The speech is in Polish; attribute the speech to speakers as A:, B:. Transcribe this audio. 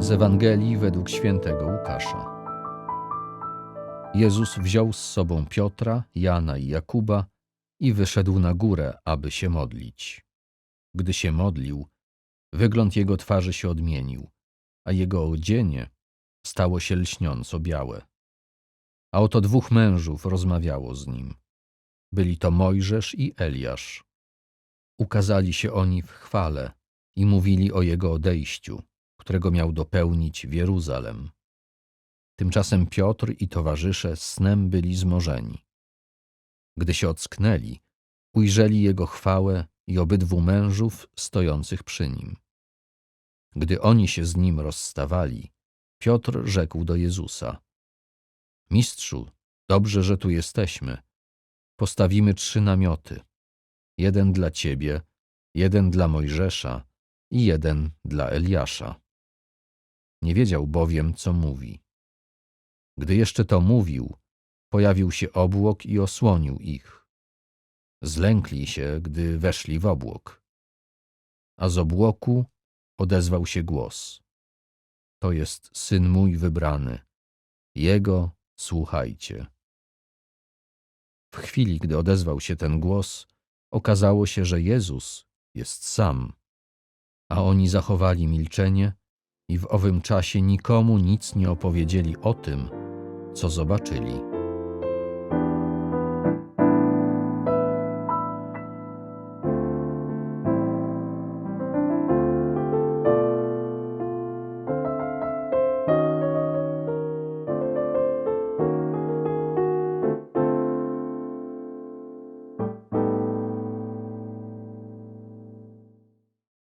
A: Z Ewangelii według świętego Łukasza. Jezus wziął z sobą Piotra, Jana i Jakuba i wyszedł na górę, aby się modlić. Gdy się modlił, wygląd jego twarzy się odmienił, a jego odzienie stało się lśniąco białe. A oto dwóch mężów rozmawiało z nim. Byli to Mojżesz i Eliasz. Ukazali się oni w chwale i mówili o jego odejściu, którego miał dopełnić w Jeruzalem. Tymczasem Piotr i towarzysze snem byli zmorzeni. Gdy się ocknęli, ujrzeli jego chwałę i obydwu mężów stojących przy nim. Gdy oni się z nim rozstawali, Piotr rzekł do Jezusa: Mistrzu, dobrze, że tu jesteśmy. Postawimy trzy namioty: jeden dla ciebie, jeden dla Mojżesza i jeden dla Eliasza. Nie wiedział bowiem, co mówi. Gdy jeszcze to mówił, pojawił się obłok i osłonił ich. Zlękli się, gdy weszli w obłok. A z obłoku odezwał się głos. To jest syn mój wybrany. Jego słuchajcie. W chwili, gdy odezwał się ten głos, okazało się, że Jezus jest sam. A oni zachowali milczenie i w owym czasie nikomu nic nie opowiedzieli o tym, co zobaczyli.